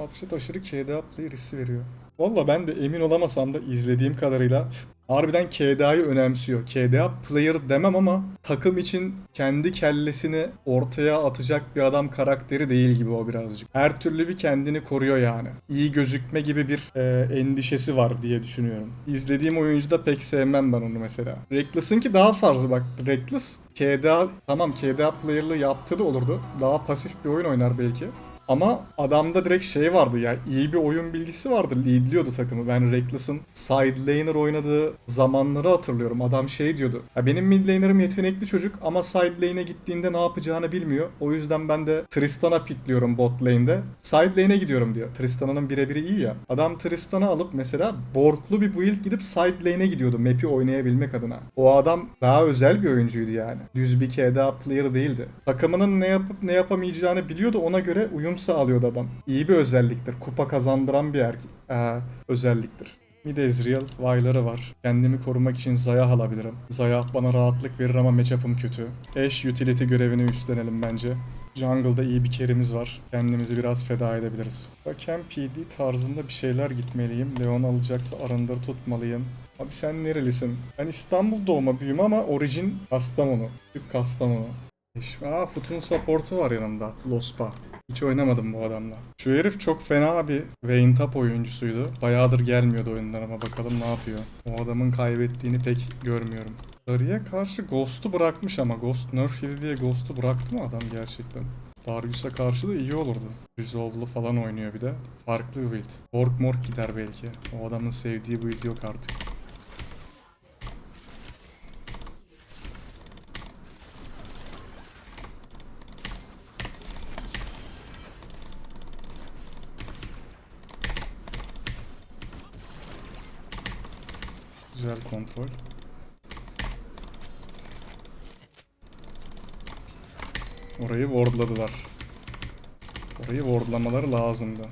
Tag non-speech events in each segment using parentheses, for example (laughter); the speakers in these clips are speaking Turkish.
Upset aşırı KDA player hissi veriyor. Valla ben de emin olamasam da izlediğim kadarıyla harbiden KDA'yı önemsiyor. KDA player demem ama takım için kendi kellesini ortaya atacak bir adam karakteri değil gibi o birazcık. Her türlü bir kendini koruyor yani. İyi gözükme gibi bir e, endişesi var diye düşünüyorum. İzlediğim oyuncuda pek sevmem ben onu mesela. Reckless'ınki daha fazla bak. Reckless KDA tamam KDA player'lığı yaptığı da olurdu. Daha pasif bir oyun oynar belki. Ama adamda direkt şey vardı ya iyi bir oyun bilgisi vardı. Leadliyordu takımı. Ben Reckless'ın side laner oynadığı zamanları hatırlıyorum. Adam şey diyordu. Ya benim mid laner'ım yetenekli çocuk ama side lane'e gittiğinde ne yapacağını bilmiyor. O yüzden ben de Tristan'a pikliyorum bot lane'de. Side lane'e gidiyorum diyor. Tristan'ın birebiri iyi ya. Adam Tristan'ı alıp mesela Bork'lu bir build gidip side lane'e gidiyordu map'i oynayabilmek adına. O adam daha özel bir oyuncuydu yani. Düz bir KDA player değildi. Takımının ne yapıp ne yapamayacağını biliyordu. Ona göre uyum sağlıyordu adam. İyi bir özelliktir. Kupa kazandıran bir erkek ee, özelliktir. De Ezreal Vayları var. Kendimi korumak için Zayah alabilirim. Zayah bana rahatlık verir ama matchup'ım kötü. Ashe utility görevini üstlenelim bence. Jungle'da iyi bir kerimiz var. Kendimizi biraz feda edebiliriz. Baken PD tarzında bir şeyler gitmeliyim. Leon alacaksa arındır tutmalıyım. Abi sen nerelisin? Ben İstanbul doğma büyüme ama orijin Kastamonu. Türk Kastamonu. Eş- Aa Futun support'u var yanımda. Lospa. Hiç oynamadım bu adamla. Şu herif çok fena bir Vayne Tap oyuncusuydu. Bayağıdır gelmiyordu oyunlarıma bakalım ne yapıyor. O adamın kaybettiğini pek görmüyorum. Dari'ye karşı Ghost'u bırakmış ama Ghost nerf yedi diye Ghost'u bıraktı mı adam gerçekten? Darius'a karşı da iyi olurdu. Resolve'lu falan oynuyor bir de. Farklı bir build. Ork mork gider belki. O adamın sevdiği build yok artık. Güzel kontrol. Orayı wardladılar. Orayı wardlamaları lazımdı.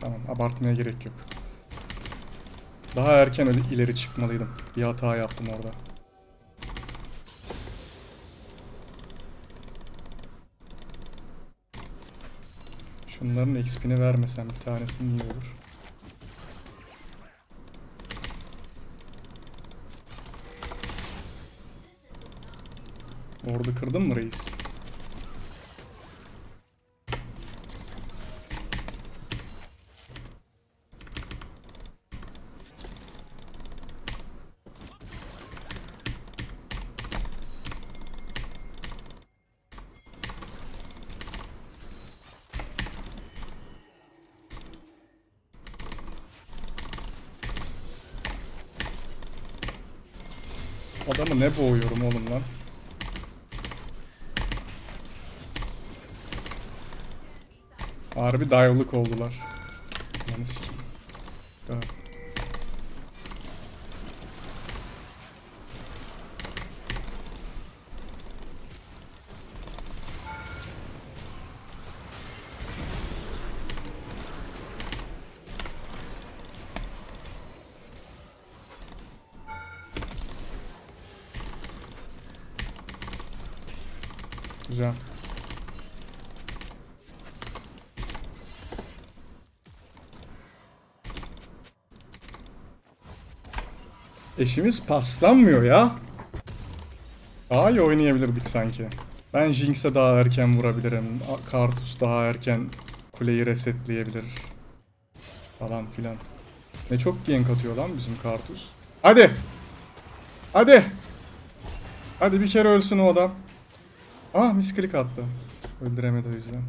Tamam abartmaya gerek yok. Daha erken ileri çıkmalıydım. Bir hata yaptım orada. Şunların XP'ni vermesem bir tanesini iyi olur. Orada kırdın mı reis? Adamı ne boğuyorum oğlum lan? Harbi dive'lık oldular. Yani Güzel. Eşimiz paslanmıyor ya. Daha iyi oynayabilirdik sanki. Ben Jinx'e daha erken vurabilirim. Kartus daha erken kuleyi resetleyebilir. Falan filan. Ne çok gank atıyor lan bizim Kartus. Hadi. Hadi. Hadi bir kere ölsün o adam. Ah misklik attı. Öldüremedi o yüzden.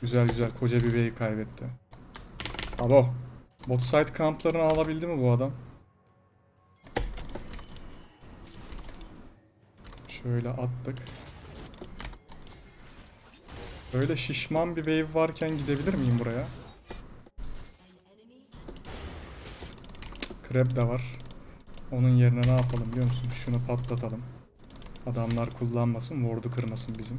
Güzel güzel koca bir wave kaybetti. Abo. Bot side kamplarını alabildi mi bu adam? Şöyle attık. Böyle şişman bir wave varken gidebilir miyim buraya? Krep de var. Onun yerine ne yapalım biliyor musun? Şunu patlatalım. Adamlar kullanmasın, ward'u kırmasın bizim.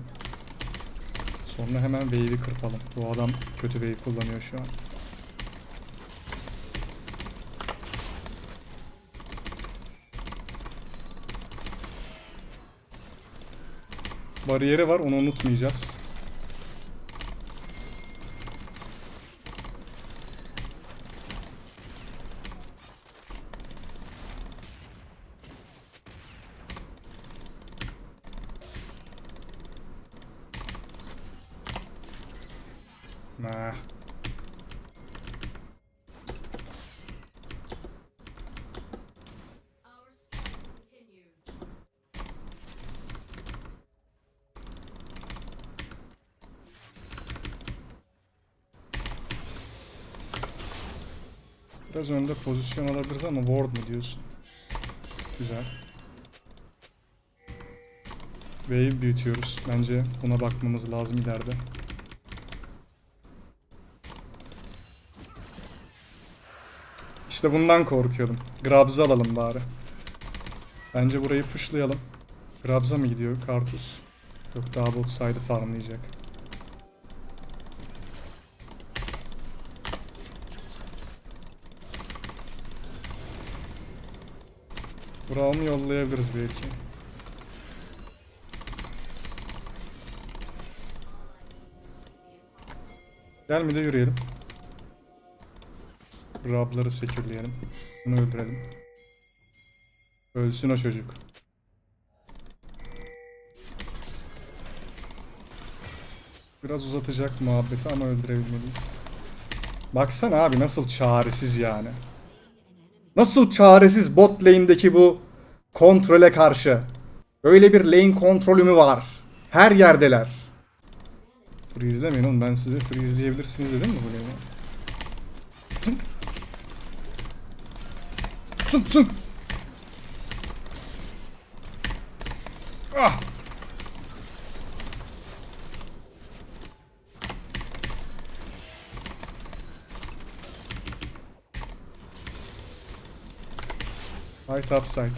Sonra hemen wave'i kırpalım. Bu adam kötü wave kullanıyor şu an. Bariyeri var onu unutmayacağız. Continues. Biraz önde pozisyon alabiliriz ama ward mu diyorsun? Güzel. Wave büyütüyoruz. Bence buna bakmamız lazım ileride. İşte bundan korkuyordum. Grabs'ı alalım bari. Bence burayı pushlayalım. Grabs'a mı gidiyor Kartus? Yok daha bot side'ı farmlayacak. Braum'u yollayabiliriz belki. Gel mi de yürüyelim. Rabları sekürleyelim. Bunu öldürelim. Ölsün o çocuk. Biraz uzatacak muhabbeti ama öldürebilmeliyiz. Baksana abi nasıl çaresiz yani. Nasıl çaresiz bot lane'deki bu kontrole karşı. Öyle bir lane kontrolü mü var? Her yerdeler. Freezelemeyin oğlum ben size freezeleyebilirsiniz dedim mi bu lane'i? Zınk zınk. Ah. Right upside.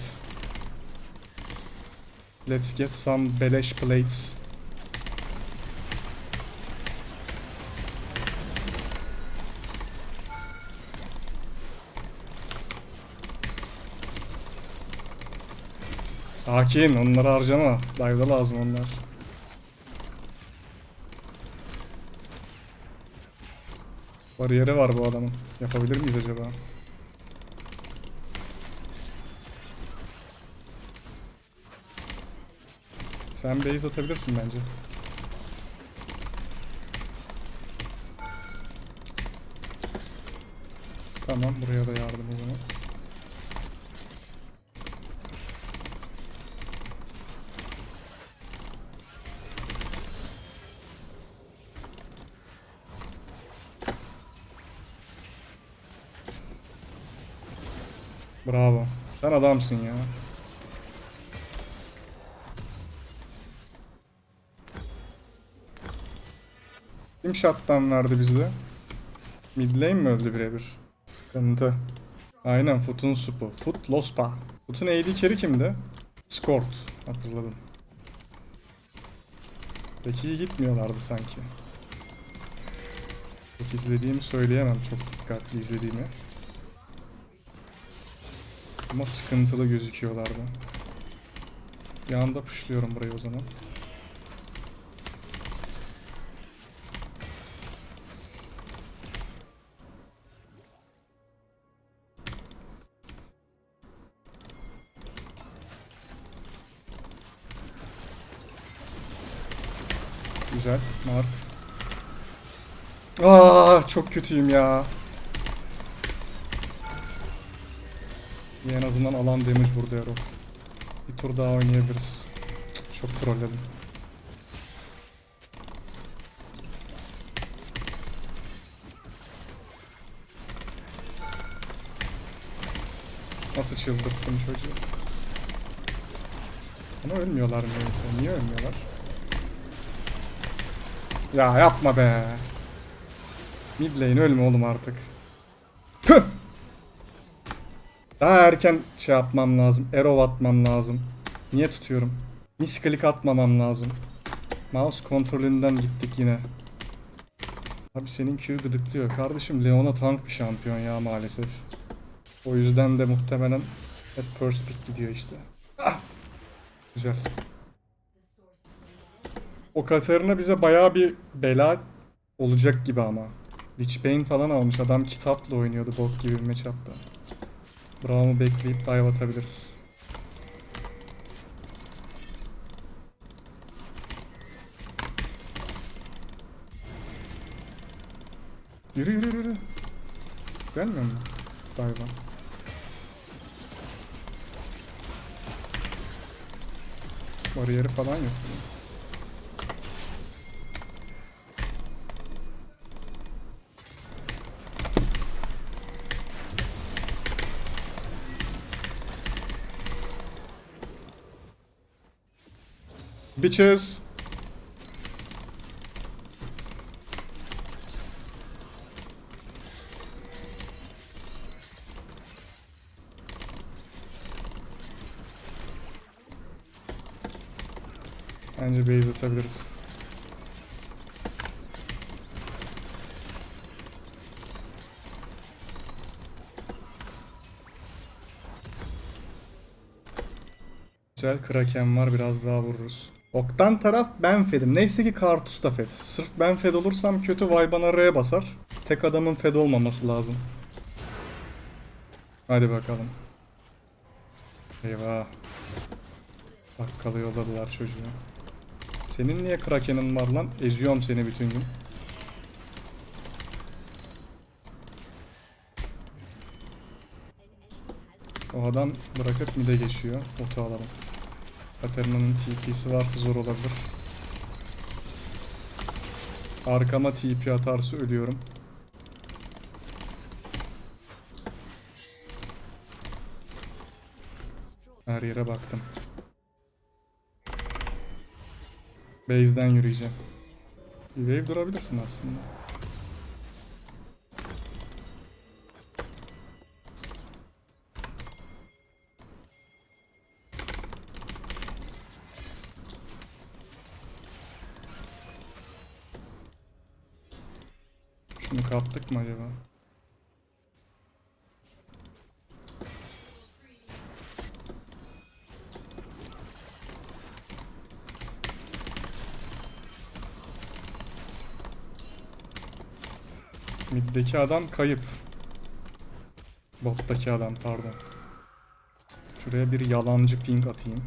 Let's get some beleş plates. Sakin, onları harcama. Dive'da lazım onlar. Bariyeri var bu adamın. Yapabilir miyiz acaba? Sen base atabilirsin bence. Tamam buraya da Bravo. Sen adamsın ya. Kim shotdown verdi bizde? Mid lane mi öldü birebir? Sıkıntı. Aynen Foot'un supu. Foot Lospa. Foot'un AD carry kimdi? Skort. Hatırladım. Peki iyi gitmiyorlardı sanki. Çok izlediğimi söyleyemem. Çok dikkatli izlediğimi. Ama sıkıntılı gözüküyorlardı. Bir anda pushluyorum burayı o zaman. Güzel. Mark. Aa çok kötüyüm ya. En azından alan damage vurdu Arrow. Bir tur daha oynayabiliriz. Çok trolledim. Nasıl çıldırttım çocuğu. Ama ölmüyorlar neyse. Niye ölmüyorlar? Ya yapma be. Mid lane ölme oğlum artık. Püh! Daha erken şey yapmam lazım. Arrow atmam lazım. Niye tutuyorum? Misklik atmamam lazım. Mouse kontrolünden gittik yine. Abi senin Q gıdıklıyor. Kardeşim Leona tank bir şampiyon ya maalesef. O yüzden de muhtemelen hep first pick gidiyor işte. Ah! Güzel. O Katarina bize bayağı bir bela olacak gibi ama. Lich Bane falan almış. Adam kitapla oynuyordu bok gibi bir matchup'ta. Braum'u bekleyip dive atabiliriz. Yürü yürü yürü. Gelmiyor mu? Dive'a. Bariyeri falan yok. Bitches. Bence base atabiliriz. Güzel Kraken var biraz daha vururuz. Oktan taraf ben fedim. Neyse ki Kartus da fed. Sırf ben fed olursam kötü Vayban'a R'ye basar. Tek adamın fed olmaması lazım. Hadi bakalım. Eyvah. Bakkalı yolladılar çocuğu. Senin niye Kraken'in var lan? Eziyorum seni bütün gün. O adam bırakıp mide geçiyor. Otu alalım. Katarina'nın TP'si varsa zor olabilir. Arkama TP atarsa ölüyorum. Her yere baktım. Base'den yürüyeceğim. Wave durabilirsin aslında. Mid'deki adam kayıp. Bot'taki adam pardon. Şuraya bir yalancı ping atayım.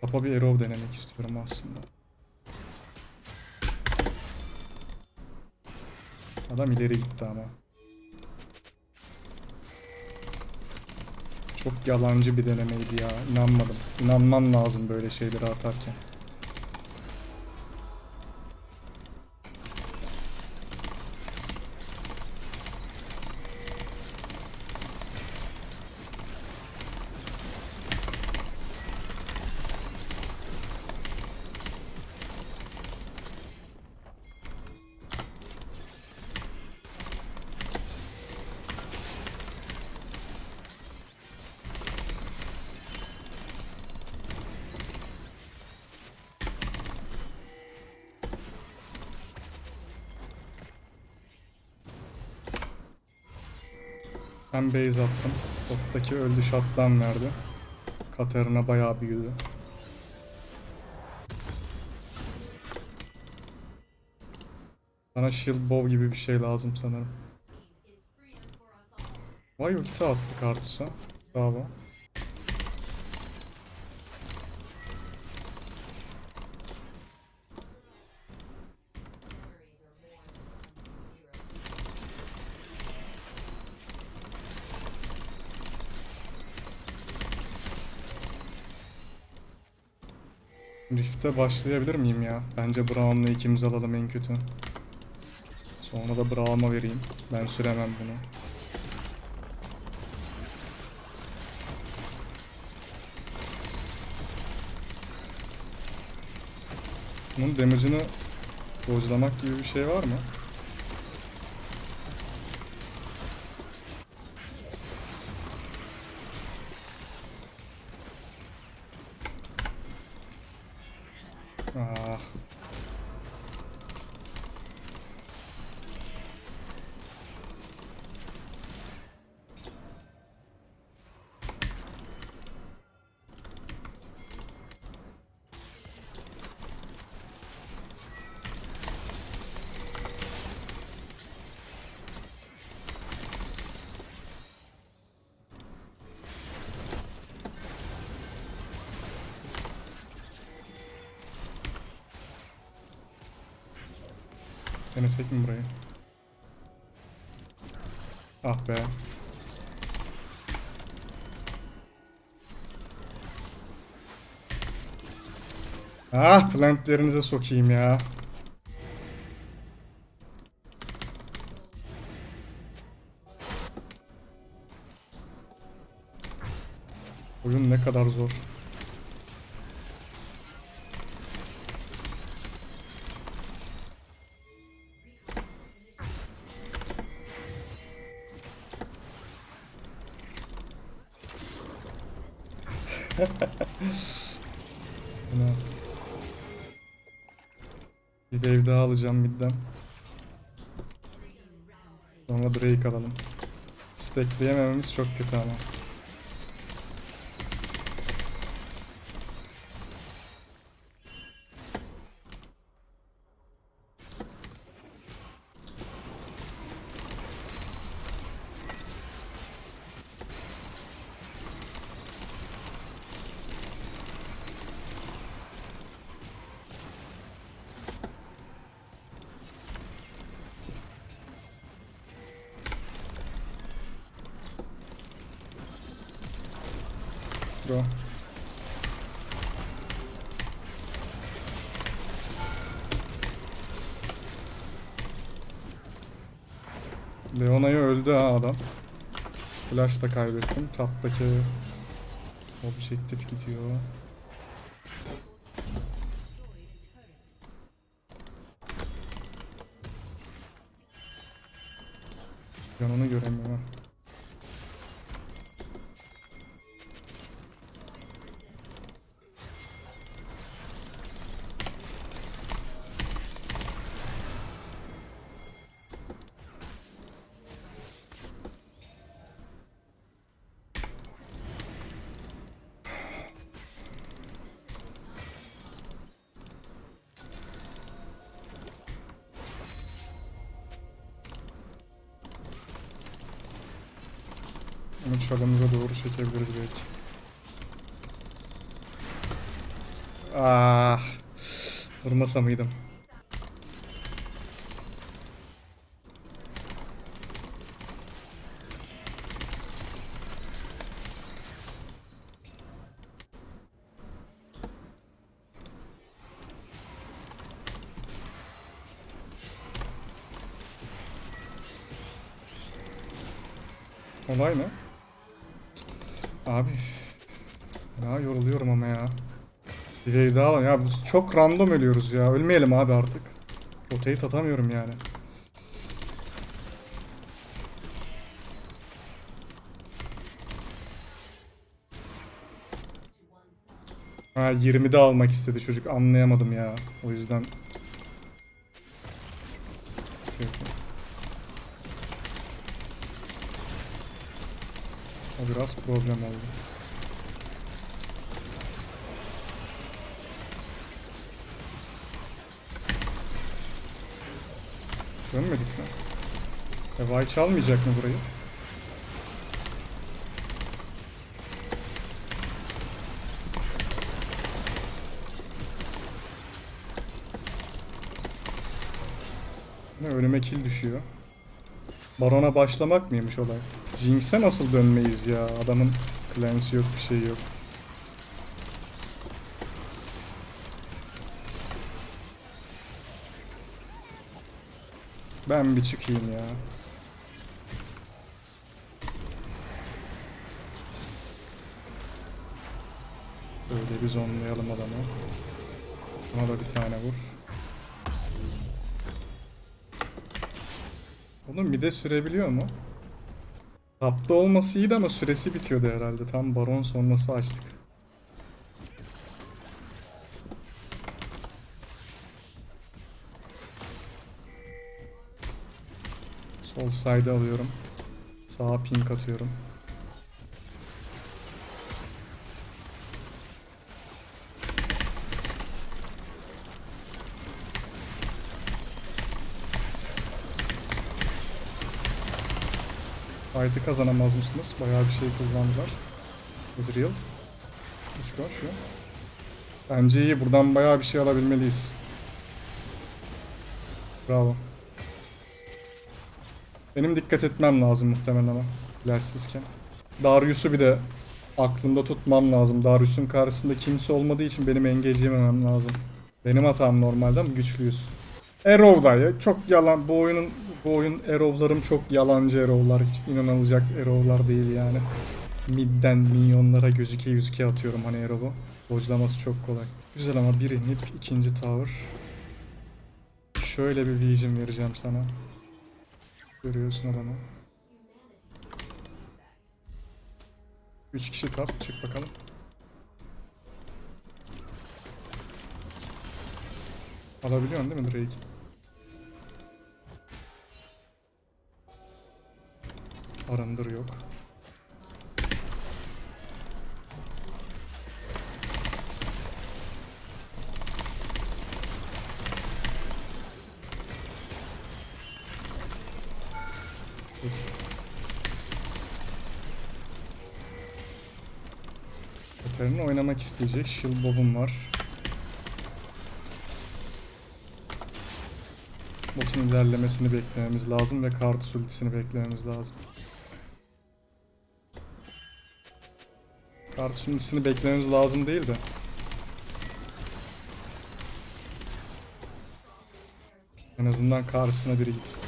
Tapa bir arrow denemek istiyorum aslında. Adam ileri gitti ama. Çok yalancı bir denemeydi ya. İnanmadım. İnanman lazım böyle şeyleri atarken. Ben base attım. Bottaki öldü shot'tan verdi. Katarina bayağı büyüdü. Bana shield bow gibi bir şey lazım sanırım. Vay ulti attı Kartus'a. Bravo. Rift'e başlayabilir miyim ya? Bence Braum'la ikimiz alalım en kötü. Sonra da Braum'a vereyim. Ben süremem bunu. Bunun damage'ını dodge'lamak gibi bir şey var mı? Ah. Denesek mi burayı? Ah be. Ah plantlerinize sokayım ya. Oyun ne kadar zor. Alacağım midden. Sonra Drake alalım. Stackleyemememiz çok kötü ama. Leona'yı öldü ha adam. Flash da kaybettim. Taptaki objektif gidiyor. Yanını göremiyorum. Onu çalımıza doğru çekebiliriz belki. Ah. Vurmasa mıydım? Abi. Ya yoruluyorum ama ya. Bir wave daha var. Ya biz çok random ölüyoruz ya. Ölmeyelim abi artık. Rotate atamıyorum yani. Ha 20'de almak istedi çocuk. Anlayamadım ya. O yüzden. Okey, O biraz problem oldu. Dönmedik mi? E Vay çalmayacak mı burayı? Ne önüme kill düşüyor. Barona başlamak mıymış olay? Jinx'e nasıl dönmeyiz ya? Adamın cleanse yok bir şey yok. Ben bir çıkayım ya. Böyle bir zonlayalım adamı. Buna da bir tane vur. Oğlum bir de sürebiliyor mu? Tapta olması iyiydi ama süresi bitiyordu herhalde. Tam baron sonrası açtık. Sol side'ı alıyorum. Sağa pink atıyorum. Fight'ı kazanamaz mısınız? Bayağı bir şey kullandılar. Ezreal. Discord şu. Bence iyi. Buradan bayağı bir şey alabilmeliyiz. Bravo. Benim dikkat etmem lazım muhtemelen ama. Flashsizken. Darius'u bir de aklımda tutmam lazım. Darius'un karşısında kimse olmadığı için benim engage yememem lazım. Benim hatam normalde ama güçlüyüz. Arrow ya. Çok yalan. Bu oyunun bu oyun Arrow'larım çok yalancı Arrow'lar. Hiç inanılacak Arrow'lar değil yani. Midden minyonlara gözüke gözüke atıyorum hani Arrow'u. Dodge'laması çok kolay. Güzel ama bir inip ikinci tower. Şöyle bir vision vereceğim sana. Görüyorsun adamı. 3 kişi tap çık bakalım. Alabiliyorsun değil mi Drake? Arındır yok. Katarina oynamak isteyecek. Shield Bob'um var. Botun ilerlemesini beklememiz lazım ve Kartus ultisini beklememiz lazım. Ultisini beklememiz lazım değil de. En azından karşısına biri gitsin.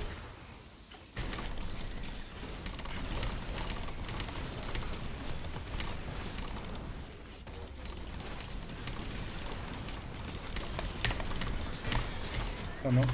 Tamam.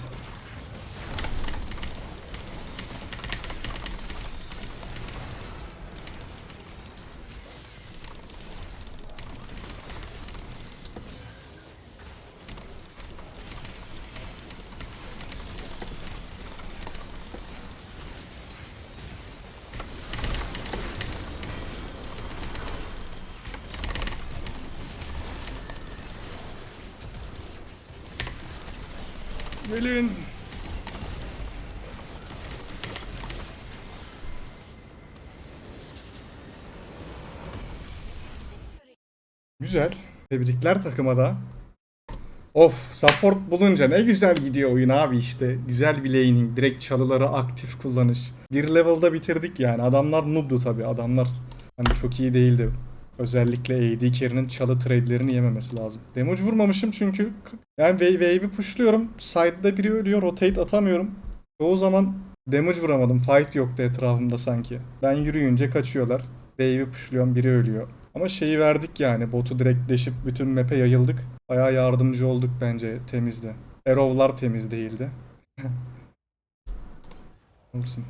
Gelin. Güzel. Tebrikler takıma da. Of support bulunca ne güzel gidiyor oyun abi işte. Güzel bir laning. Direkt çalıları aktif kullanış. Bir level'da bitirdik yani. Adamlar noob'du tabi. Adamlar hani çok iyi değildi. Özellikle AD carry'nin çalı trade'lerini yememesi lazım. Damage vurmamışım çünkü yani wave, wave'i pushluyorum. Side'da biri ölüyor. Rotate atamıyorum. Çoğu zaman damage vuramadım. Fight yoktu etrafımda sanki. Ben yürüyünce kaçıyorlar. Wave'i pushluyorum. Biri ölüyor. Ama şeyi verdik yani. Botu direkt deşip bütün map'e yayıldık. Bayağı yardımcı olduk bence temizde. Arrow'lar temiz değildi. (laughs) Olsun.